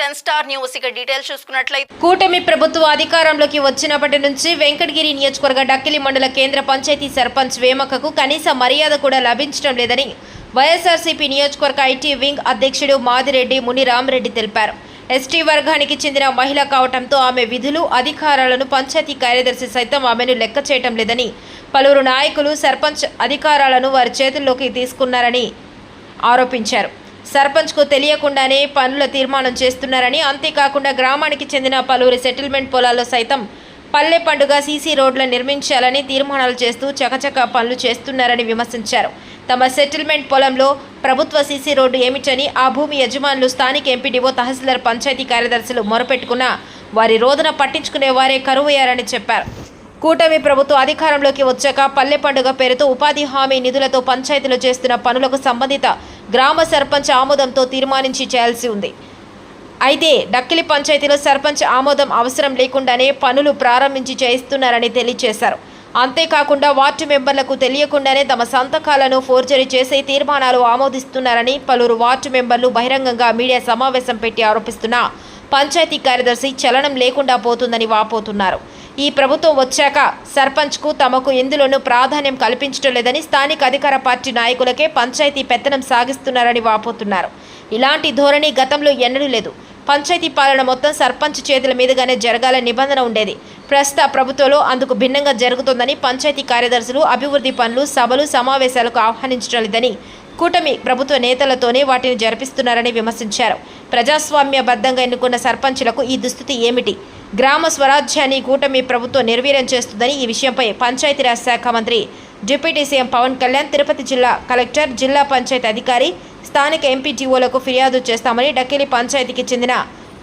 Ten star news. ఇక details చూసుకున్నట్లయితే కూటమి ప్రభుత్వం అధికారంలోకి వచ్చినప్పటి నుంచి వెంకటగిరి నియోజకవర్గ డక్కిలి మండల కేంద్ర పంచాయతీ సర్పంచ్ వేమకకు కనీస మర్యాద కూడా లభించడం లేదని వైఎస్ఆర్సీపీ నియోజకవర్గ ఐటీ వింగ్ అధ్యక్షుడు మాదిరెడ్డి మునిరామరెడ్డి తెలిపారు. ఎస్టీ వర్గానికి చెందిన మహిళ కావటంతో ఆమె విధులు అధికారాలను పంచాయతీ కార్యదర్శి సైతం ఆమెను లెక్క చేయటం లేదని పలువురు నాయకులు సర్పంచ్ అధికారాలను వారి చేతుల్లోకి తీసుకున్నారని ఆరోపించారు. సర్పంచ్కు తెలియకుండానే పనుల తీర్మానం చేస్తున్నారని అంతేకాకుండా గ్రామానికి చెందిన పలువురి సెటిల్మెంట్ పొలాల్లో సైతం పల్లె పండుగ సీసీ రోడ్ల నిర్మించాలని తీర్మానాలు చేస్తూ చకచక పనులు చేస్తున్నారని విమర్శించారు. తమ సెటిల్మెంట్ పొలంలో ప్రభుత్వ సీసీ రోడ్డు ఏమిటని ఆ భూమి యజమానులు స్థానిక ఎంపీడీఓ తహసీల్దార్ పంచాయతీ కార్యదర్శులు మొరపెట్టుకున్నా వారి రోదన పట్టించుకునే వారే కరువయ్యారని చెప్పారు. కూటమి ప్రభుత్వం అధికారంలోకి వచ్చాక పల్లె పండుగ పేరుతో ఉపాధి హామీ నిధులతో పంచాయతీలు చేస్తున్న పనులకు సంబంధిత గ్రామ సర్పంచ్ ఆమోదంతో తీర్మానించి చేయాల్సి ఉంది. అయితే డక్కిలి పంచాయతీలో సర్పంచ్ ఆమోదం అవసరం లేకుండానే పనులు ప్రారంభించి చేయిస్తున్నారని తెలియజేశారు అంతేకాకుండా వార్డు మెంబర్లకు తెలియకుండానే తమ సంతకాలను ఫోర్జరీ చేసే తీర్మానాలు ఆమోదిస్తున్నారని పలువురు వార్డు మెంబర్లు బహిరంగంగా మీడియా సమావేశం పెట్టి ఆరోపిస్తున్నా పంచాయతీ కార్యదర్శి చలనం లేకుండా పోతుందని వాపోతున్నారు. ఈ ప్రభుత్వం వచ్చాక సర్పంచ్కు తమకు ఎందులోనూ ప్రాధాన్యం కల్పించడం లేదని స్థానిక అధికార పార్టీ నాయకులకే పంచాయతీ పెత్తనం సాగిస్తున్నారని వాపోతున్నారు. ఇలాంటి ధోరణి గతంలో ఎన్నడూ లేదు. పంచాయతీ పాలన మొత్తం సర్పంచ్ చేతుల మీదుగానే జరగాలని నిబంధన ఉండేది. ప్రస్తుత ప్రభుత్వంలో అందుకు భిన్నంగా జరుగుతోందని పంచాయతీ కార్యదర్శులు అభివృద్ధి పనులు సభలు సమావేశాలకు ఆహ్వానించడం లేదని కూటమి ప్రభుత్వ నేతలతోనే వాటిని జరిపిస్తున్నారని విమర్శించారు. ప్రజాస్వామ్యబద్ధంగా ఎన్నుకున్న సర్పంచులకు ఈ దుస్థితి ఏమిటి? గ్రామ స్వరాజ్యాన్ని కూటమి ప్రభుత్వం నిర్వీర్యం చేస్తుందని ఈ విషయంపై పంచాయతీరాజ్ శాఖ మంత్రి డిప్యూటీ సీఎం పవన్ కళ్యాణ్ తిరుపతి జిల్లా కలెక్టర్ జిల్లా పంచాయతీ అధికారి స్థానిక ఎంపీటీఓలకు ఫిర్యాదు చేస్తామని డక్కిలి పంచాయతీకి చెందిన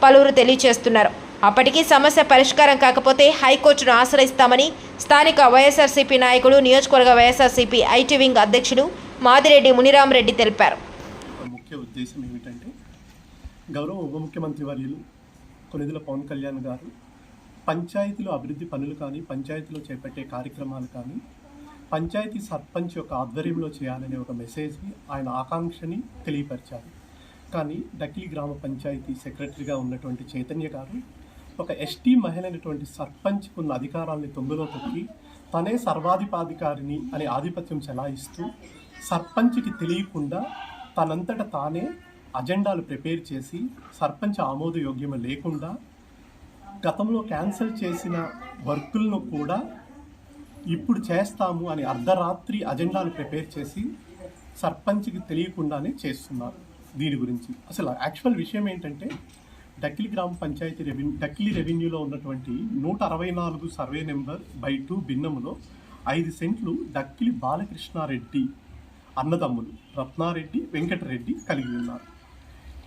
పలువురు తెలియజేస్తున్నారు. అప్పటికీ సమస్య పరిష్కారం కాకపోతే హైకోర్టును ఆశ్రయిస్తామని స్థానిక వైఎస్ఆర్సీపీ నాయకుడు నియోజకవర్గ వైఎస్ఆర్సీపీ ఐటీ వింగ్ అధ్యక్షుడు మాదిరెడ్డి మునిరామరెడ్డి తెలిపారు. ముఖ్య ఉద్దేశం ఏమిటంటే గౌరవ ఉప ముఖ్యమంత్రి వర్యులు కొనిదెల పవన్ కళ్యాణ్ గారు పంచాయతీలో అభివృద్ధి పనులు కానీ పంచాయతీలో చేపట్టే కార్యక్రమాలు కానీ పంచాయతీ సర్పంచ్ యొక్క ఆధ్వర్యంలో చేయాలనే ఒక మెసేజ్ని ఆయన ఆకాంక్షని తెలియపరిచారు. కానీ డకిలి గ్రామ పంచాయతీ సెక్రటరీగా ఉన్నటువంటి చైతన్య గారు ఒక ఎస్టీ మహిళ అయినటువంటి సర్పంచ్కు ఉన్న అధికారాల్ని తొంగలో తొక్కి తనే సర్వాధిపాధికారిని అనే ఆధిపత్యం చెలాయిస్తూ సర్పంచ్కి తెలియకుండా తనంతట తానే అజెండాలు ప్రిపేర్ చేసి సర్పంచ్ ఆమోదయోగ్యం లేకుండా గతంలో క్యాన్సిల్ చేసిన వర్కులను కూడా ఇప్పుడు చేస్తాము అని అర్ధరాత్రి అజెండాలు ప్రిపేర్ చేసి సర్పంచ్కి తెలియకుండానే చేస్తున్నారు దీని గురించి. అసలు యాక్చువల్ విషయం ఏంటంటే డక్కిలి గ్రామ పంచాయతీ రెవెన్యూ డక్కిలి రెవెన్యూలో ఉన్నటువంటి నూట అరవై నాలుగు సర్వే నెంబర్ బై టూ భిన్నములో ఐదు సెంట్లు డక్కిలి బాలకృష్ణారెడ్డి అన్నదమ్ములు రత్నారెడ్డి వెంకటరెడ్డి కలిగి ఉన్నారు.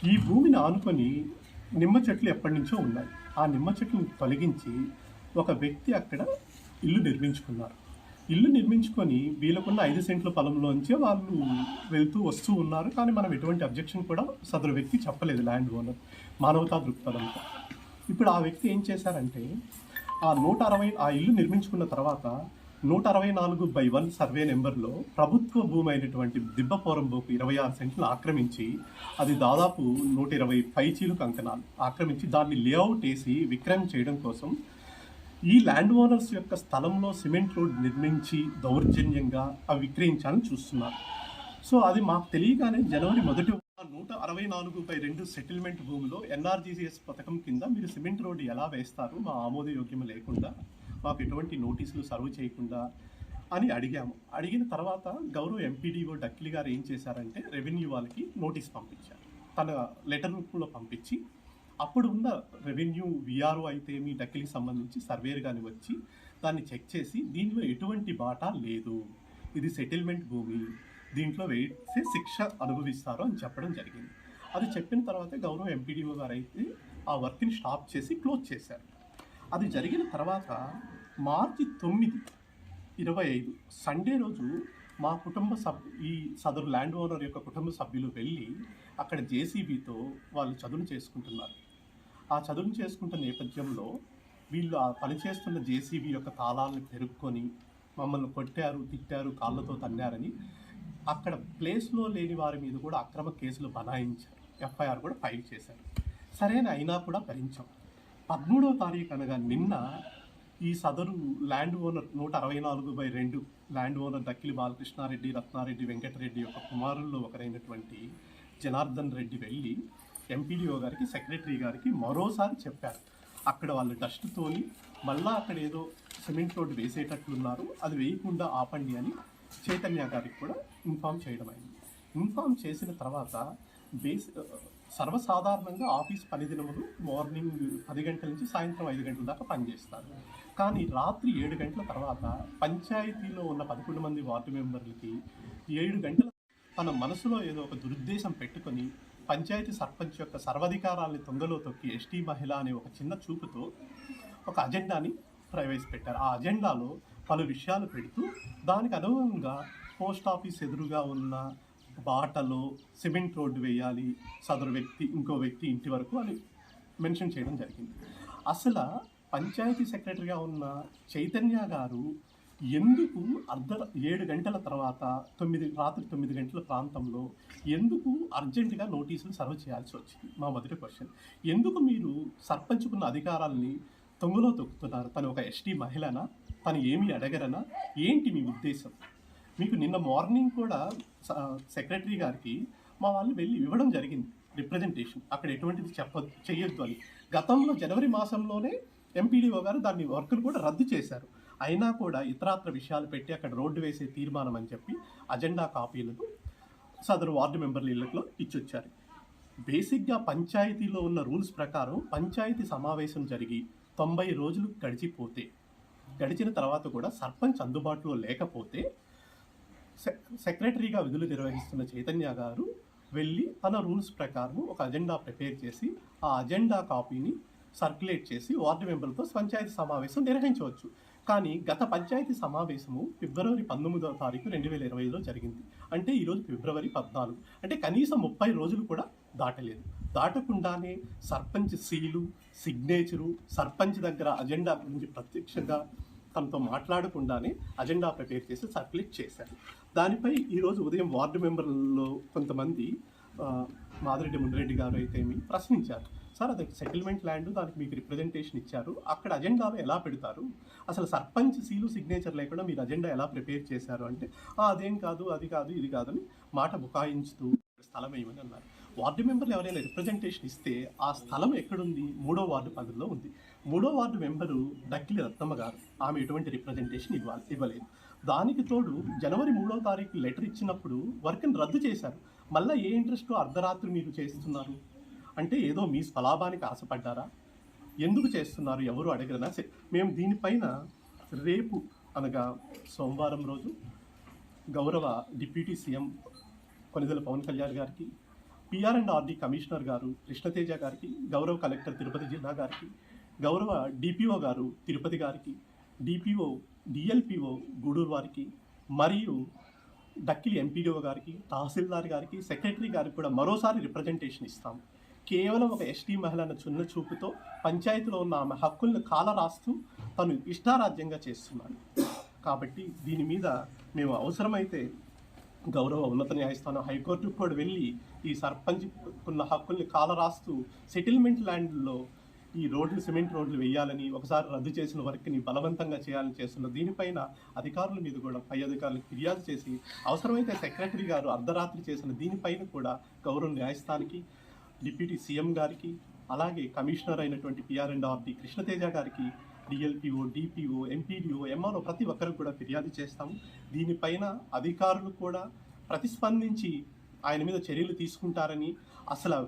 ఈ భూమిని ఆనుకొని నిమ్మ చెట్లు ఎప్పటి నుంచో ఉన్నాయి. ఆ నిమ్మ చెట్లను తొలగించి ఒక వ్యక్తి అక్కడ ఇల్లు నిర్మించుకున్నారు. ఇల్లు నిర్మించుకొని వీళ్ళకున్న ఐదు సెంట్ల పొలంలోంచే వాళ్ళు వెళ్తూ వస్తూ ఉన్నారు. కానీ మనం ఎటువంటి అబ్జెక్షన్ కూడా సదరు వ్యక్తి చెప్పలేదు ల్యాండ్ ఓనర్ మానవతా దృక్పథంతో. ఇప్పుడు ఆ వ్యక్తి ఏం చేశారంటే ఆ నూట అరవై ఆ ఇల్లు నిర్మించుకున్న తర్వాత నూట అరవై నాలుగు బై వన్ సర్వే నెంబర్లో ప్రభుత్వ భూమి అయినటువంటి దిబ్బపోరం బోకు ఇరవై ఆరు సెంట్లు ఆక్రమించి అది దాదాపు నూట ఇరవై పైచీలు కంకణాలు ఆక్రమించి దాన్ని లేఅవుట్ వేసి విక్రయం చేయడం కోసం ఈ ల్యాండ్ ఓనర్స్ యొక్క స్థలంలో సిమెంట్ రోడ్ నిర్మించి దౌర్జన్యంగా అవి విక్రయించాలని చూస్తున్నారు. సో అది మాకు తెలియగానే జనవరి మొదటి నూట అరవై నాలుగు బై రెండు సెటిల్మెంట్ భూమిలో ఎన్ఆర్జీసీఎస్ పథకం కింద మీరు సిమెంట్ రోడ్డు ఎలా వేస్తారు? మా ఆమోదయోగ్యం లేకుండా మాకు ఎటువంటి నోటీసులు సర్వ్ చేయకుండా అని అడిగాము. అడిగిన తర్వాత గౌరవ ఎంపీడీఓ డక్లి గారు ఏం చేశారంటే రెవెన్యూ వాళ్ళకి నోటీస్ పంపించారు. తన లెటర్ రూపంలో పంపించి అప్పుడు ఉన్న రెవెన్యూ విఆర్ఓ అయితే మీ డక్కిలికి సంబంధించి సర్వేర్ కానీ వచ్చి దాన్ని చెక్ చేసి దీనిలో ఎటువంటి బాటా లేదు. ఇది సెటిల్మెంట్ భూమి. దీంట్లో వేసే శిక్ష అనుభవిస్తారు అని చెప్పడం జరిగింది. అది చెప్పిన తర్వాత గౌరవ ఎంపీడీఓ గారు అయితే ఆ వర్క్ని స్టాప్ చేసి క్లోజ్ చేశారు. అది జరిగిన తర్వాత మార్చి తొమ్మిది ఇరవై ఐదు సండే రోజు మా కుటుంబ సభ్యు ఈ సదరు ల్యాండ్ ఓనర్ యొక్క కుటుంబ సభ్యులు వెళ్ళి అక్కడ జేసీబీతో వాళ్ళు చదును చేసుకుంటున్నారు. ఆ చదువును చేసుకుంటున్న నేపథ్యంలో వీళ్ళు ఆ పనిచేస్తున్న జేసీబీ యొక్క తాళాలను పెరుక్కొని మమ్మల్ని కొట్టారు తిట్టారు కాళ్ళతో తన్నారని అక్కడ ప్లేస్లో లేని వారి మీద కూడా అక్రమ కేసులు బనాయించారు. ఎఫ్ఐఆర్ కూడా ఫైల్ చేశారు. సరైన అయినా కూడా భరించాం. పదమూడవ తారీఖు అనగా నిన్న ఈ సదరు ల్యాండ్ ఓనర్ నూట అరవై నాలుగు బై రెండు ల్యాండ్ ఓనర్ దక్కిలి బాలకృష్ణారెడ్డి రత్నారెడ్డి వెంకటరెడ్డి యొక్క కుమారుల్లో ఒకరైనటువంటి జనార్దన్ రెడ్డి వెళ్ళి ఎంపీడీఓ గారికి సెక్రటరీ గారికి మరోసారి చెప్పారు. అక్కడ వాళ్ళు డస్ట్తోని మళ్ళా అక్కడ ఏదో సిమెంట్ రోడ్డు వేసేటట్లున్నారు. అది వేయకుండా ఆపండి అని చైతన్య గారికి కూడా ఇన్ఫామ్ చేయడం అయింది. ఇన్ఫామ్ చేసిన తర్వాత బేస్ సర్వసాధారణంగా ఆఫీస్ పని దినములు మార్నింగ్ పది గంటల నుంచి సాయంత్రం ఐదు గంటల దాకా పనిచేస్తారు. కానీ రాత్రి ఏడు గంటల తర్వాత పంచాయతీలో ఉన్న పదకొండు మంది వార్డు మెంబర్లకి ఏడు గంటల తన మనసులో ఏదో ఒక దురుద్దేశం పెట్టుకొని పంచాయతీ సర్పంచ్ యొక్క సర్వాధికారాన్ని తొంగలో తొక్కి ఎస్టీ మహిళ అనే ఒక చిన్న చూపుతో ఒక అజెండాని ప్రవేశపెట్టారు. ఆ అజెండాలో పలు విషయాలు పెడుతూ దానికి అనుగుణంగా పోస్ట్ ఆఫీస్ ఎదురుగా ఉన్న బాటలో సిమెంట్ రోడ్డు వేయాలి సదరు వ్యక్తి ఇంకో వ్యక్తి ఇంటి వరకు అని మెన్షన్ చేయడం జరిగింది. అసలు పంచాయతీ సెక్రటరీగా ఉన్న చైతన్య గారు ఎందుకు అర్ధ ఏడు గంటల తర్వాత తొమ్మిది రాత్రి తొమ్మిది గంటల ప్రాంతంలో ఎందుకు అర్జెంటుగా నోటీసులు సర్వ్ చేయాల్సి వచ్చింది? మా మొదటి క్వశ్చన్. ఎందుకు మీరు సర్పంచుకున్న అధికారాల్ని తొంగలో తొక్కుతున్నారు? తను ఒక ఎస్టీ మహిళనా? తను ఏమీ అడగరనా? ఏంటి మీ ఉద్దేశం? మీకు నిన్న మార్నింగ్ కూడా సెక్రటరీ గారికి మా వాళ్ళు వెళ్ళి ఇవ్వడం జరిగింది రిప్రజెంటేషన్. అక్కడ ఎటువంటిది చెప్ప చేయొద్దు అని. గతంలో జనవరి మాసంలోనే ఎంపీడీఓ గారు దాన్ని వర్కులు కూడా రద్దు చేశారు. అయినా కూడా ఇతరాత్ర విషయాలు పెట్టి అక్కడ రోడ్డు వేసే తీర్మానం అని చెప్పి అజెండా కాపీలను సదరు వార్డు మెంబర్ల ఇళ్ళలో ఇచ్చొచ్చారు. బేసిక్గా పంచాయతీలో ఉన్న రూల్స్ ప్రకారం పంచాయతీ సమావేశం జరిగి తొంభై రోజులు గడిచిపోతే గడిచిన తర్వాత కూడా సర్పంచ్ అందుబాటులో లేకపోతే సెక్రటరీగా విధులు నిర్వహిస్తున్న చైతన్య గారు వెళ్ళి తన రూల్స్ ప్రకారం ఒక అజెండా ప్రిపేర్ చేసి ఆ అజెండా కాపీని సర్క్యులేట్ చేసి వార్డు మెంబర్లతో పంచాయతీ సమావేశం నిర్వహించవచ్చు. కానీ గత పంచాయతీ సమావేశము ఫిబ్రవరి పంతొమ్మిదవ తారీఖు రెండు వేల ఇరవై ఐదులో జరిగింది. అంటే ఈరోజు ఫిబ్రవరి పద్నాలుగు. అంటే కనీసం ముప్పై రోజులు కూడా దాటలేదు. దాటకుండానే సర్పంచ్ సీలు సిగ్నేచరు సర్పంచ్ దగ్గర అజెండా గురించి ప్రత్యక్షంగా తనతో మాట్లాడకుండానే అజెండా ప్రిపేర్ చేసి సర్క్యులేట్ చేశారు. దానిపై ఈరోజు ఉదయం వార్డు మెంబర్లలో కొంతమంది మాదిరెడ్డి మునిరెడ్డి గారు అయితేమి ప్రశ్నించారు. సార్ అది సెటిల్మెంట్ ల్యాండ్ దానికి మీకు రిప్రజెంటేషన్ ఇచ్చారు. అక్కడ అజెండాలో ఎలా పెడతారు? అసలు సర్పంచ్ సీలు సిగ్నేచర్ లేకుండా మీరు అజెండా ఎలా ప్రిపేర్ చేశారు? అంటే అదేం కాదు అది కాదు ఇది కాదని మాట బుకాయించుతూ స్థలం ఏమని అన్నారు. వార్డు మెంబర్లు ఎవరైనా రిప్రజెంటేషన్ ఇస్తే ఆ స్థలం ఎక్కడుంది? మూడో వార్డు పరిధిలో ఉంది. మూడో వార్డు మెంబరు డక్కిలి రత్నమ్మ గారు. ఆమె ఎటువంటి రిప్రజెంటేషన్ ఇవ్వాలి ఇవ్వలేదు. దానికి తోడు జనవరి మూడో తారీఖు లెటర్ ఇచ్చినప్పుడు వర్క్ని రద్దు చేశారు. మళ్ళీ ఏ ఇంట్రెస్ట్ అర్ధరాత్రి మీరు చేస్తున్నారు? అంటే ఏదో మీ స్వలాభానికి ఆశపడ్డారా? ఎందుకు చేస్తున్నారు? ఎవరు అడగరనా? సరే మేము దీనిపైన రేపు అనగా సోమవారం రోజు గౌరవ డిప్యూటీ సీఎం కొనిదెల పవన్ కళ్యాణ్ గారికి పిఆర్ అండ్ ఆర్డి కమిషనర్ గారు కృష్ణతేజ గారికి గౌరవ కలెక్టర్ తిరుపతి జిల్లా గారికి గౌరవ డిపిఓ గారు తిరుపతి గారికి డిపిఓ డిఎల్పిఓ గూడూరు వారికి మరియు డక్కిలి ఎంపీడీఓ గారికి తహసీల్దార్ గారికి సెక్రటరీ గారికి కూడా మరోసారి రిప్రజెంటేషన్ ఇస్తాం. కేవలం ఒక ఎస్టీ మహిళ అన్న చిన్న చూపుతో పంచాయతీలో ఉన్న ఆమె హక్కులను కాల రాస్తూ తను ఇష్టారాజ్యంగా చేస్తున్నాడు. కాబట్టి దీని మీద మేము అవసరమైతే గౌరవ ఉన్నత న్యాయస్థానం హైకోర్టుకు కూడా వెళ్ళి ఈ సర్పంచ్ ఉన్న హక్కుల్ని కాలరాస్తూ సెటిల్మెంట్ ల్యాండ్లో ఈ రోడ్లు సిమెంట్ రోడ్లు వేయాలని ఒకసారి రద్దు చేసిన వర్క్ని బలవంతంగా చేయాలని చేస్తున్న దీనిపైన అధికారుల మీద కూడా పై అధికారులకు ఫిర్యాదు చేసి అవసరమైతే సెక్రటరీ గారు అర్ధరాత్రి చేసిన దీనిపైన కూడా గౌరవ న్యాయస్థానికి డిప్యూటీ సీఎం గారికి అలాగే కమిషనర్ అయినటువంటి పిఆర్ అండ్ ఆర్డి కృష్ణతేజ గారికి డిఎల్పిఓ డిపిఓ ఎంపీడీఓ ఎంఆర్ఓ ప్రతి ఒక్కరికి కూడా ఫిర్యాదు చేస్తాము. దీనిపైన అధికారులు కూడా ప్రతిస్పందించి ఆయన మీద చర్యలు తీసుకుంటారని అసలు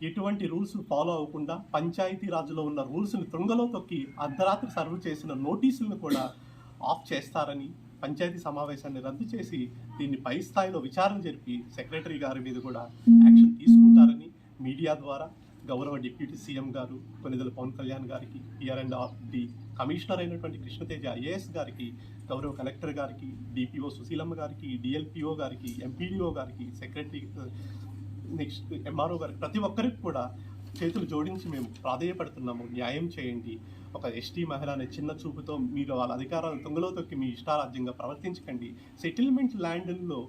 ఎటువంటి రూల్స్ ఫాలో అవ్వకుండా పంచాయతీ రాజులో ఉన్న రూల్స్ని తుంగలో తొక్కి అర్ధరాత్రి సర్వ్ చేసిన నోటీసులను కూడా ఆఫ్ చేస్తారని పంచాయతీ సమావేశాన్ని రద్దు చేసి దీన్ని పై స్థాయిలో విచారణ జరిపి సెక్రటరీ గారి మీద కూడా యాక్షన్ తీసుకుంటారని మీడియా ద్వారా గౌరవ డిప్యూటీ సీఎం గారు కొనిదల పవన్ కళ్యాణ్ గారికి పిఆర్ అండ్ డి కమిషనర్ అయినటువంటి కృష్ణతేజ ఐఏఎస్ గారికి గౌరవ కలెక్టర్ గారికి డిపిఓ సుశీలమ్మ గారికి డిఎల్పిఓ గారికి ఎంపీడీఓ గారికి సెక్రటరీ నెక్స్ట్ ఎంఆర్ఓ గారికి ప్రతి ఒక్కరికి కూడా చేతులు జోడించి మేము ప్రాధేయపడుతున్నాము న్యాయం చేయండి. ఒక ఎస్టీ మహిళ అనే చిన్న చూపుతో మీరు వాళ్ళ అధికారాలను తొంగలో తొక్కి మీ ఇష్టారాజ్యంగా ప్రవర్తించకండి. సెటిల్మెంట్ ల్యాండ్లో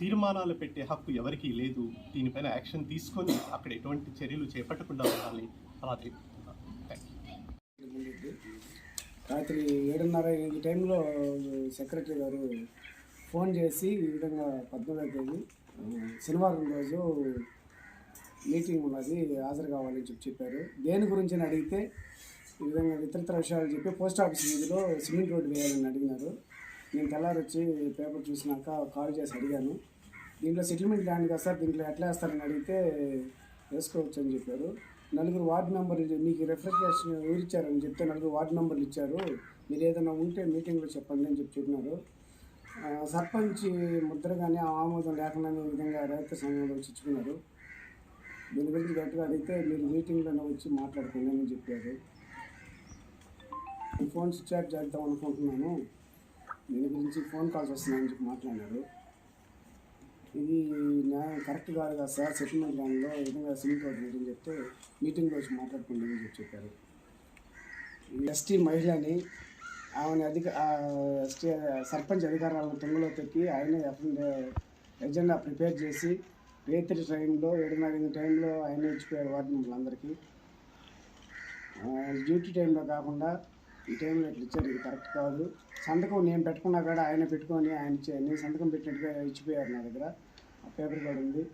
తీర్మానాలు పెట్టే హక్కు ఎవరికీ లేదు. దీనిపైన యాక్షన్ తీసుకొని అక్కడ ఎటువంటి చర్యలు చేపట్టకుండా ఉండాలి ప్రాధాన్యత రాత్రి ఏడున్నర ఎనిమిది టైంలో సెక్రటరీ గారు ఫోన్ చేసి ఈ విధంగా పద్నాలుగో శనివారం రోజు మీటింగ్ ఉన్నది హాజరు కావాలని చెప్పి చెప్పారు. దేని గురించి అని అడిగితే ఈ విధంగా ఇతరత్ర విషయాలు చెప్పి పోస్ట్ ఆఫీస్ వీధిలో సిమెంట్ రోడ్డు వేయాలని అడిగినారు. నేను తెల్లారి వచ్చి పేపర్ చూసినాక కాల్ చేసి అడిగాను. దీంట్లో సెటిల్మెంట్ ల్యాండ్ కదా సార్ దీంట్లో ఎట్లా వేస్తారని అడిగితే వేసుకోవచ్చు అని చెప్పారు. నలుగురు వార్డు మెంబర్లు మీకు రిఫ్రిజరేషన్ ఎవరు ఇచ్చారని చెప్తే నలుగురు వార్డు మెంబర్లు ఇచ్చారు. మీరు ఏదైనా ఉంటే మీటింగ్లో చెప్పండి అని చెప్పి చెప్పినారు. సర్పంచ్ ముద్ర కానీ ఆమోదం లేకుండా ఈ విధంగా రైతు సంఘంలో వచ్చి ఇచ్చుకున్నారు దీని గురించి గట్టిగా అడిగితే మీరు మీటింగ్లోనే వచ్చి మాట్లాడుకోండి అని చెప్పారు. ఈ ఫోన్ స్విచ్ ఆఫ్ చేద్దాం అనుకుంటున్నాను. దీని గురించి ఫోన్ కాల్స్ వస్తున్నాయని చెప్పి మాట్లాడారు. ఇది న్యాయం కరెక్ట్ కాదు కదా సార్ సెటిల్మెంట్ ల్యాండ్లో ఈ విధంగా సిమెంట్ రోడ్ మీటింగ్ చెప్తే మీటింగ్లో వచ్చి మాట్లాడుకోండి అని చెప్పి చెప్పారు. ఎస్టీ మహిళని ఆయన అధిక సర్పంచ్ అధికారాలను తుంగలో తొక్కి ఆయన ఎజెండా ప్రిపేర్ చేసి రేత్రి టైంలో ఏడున్నర ఎనిమిది టైంలో ఆయన ఇచ్చిపోయారు వార్డు మెంబర్లందరికీ. డ్యూటీ టైంలో కాకుండా ఈ టైంలో ఇట్లా ఇచ్చారు ఇది కరెక్ట్ కాదు. సంతకం నేను పెట్టుకున్నా కూడా ఆయన పెట్టుకొని ఆయన నేను సంతకం పెట్టినట్టుగా ఇచ్చిపోయారు నా దగ్గర. ఆ పేపర్ కూడా ఉంది.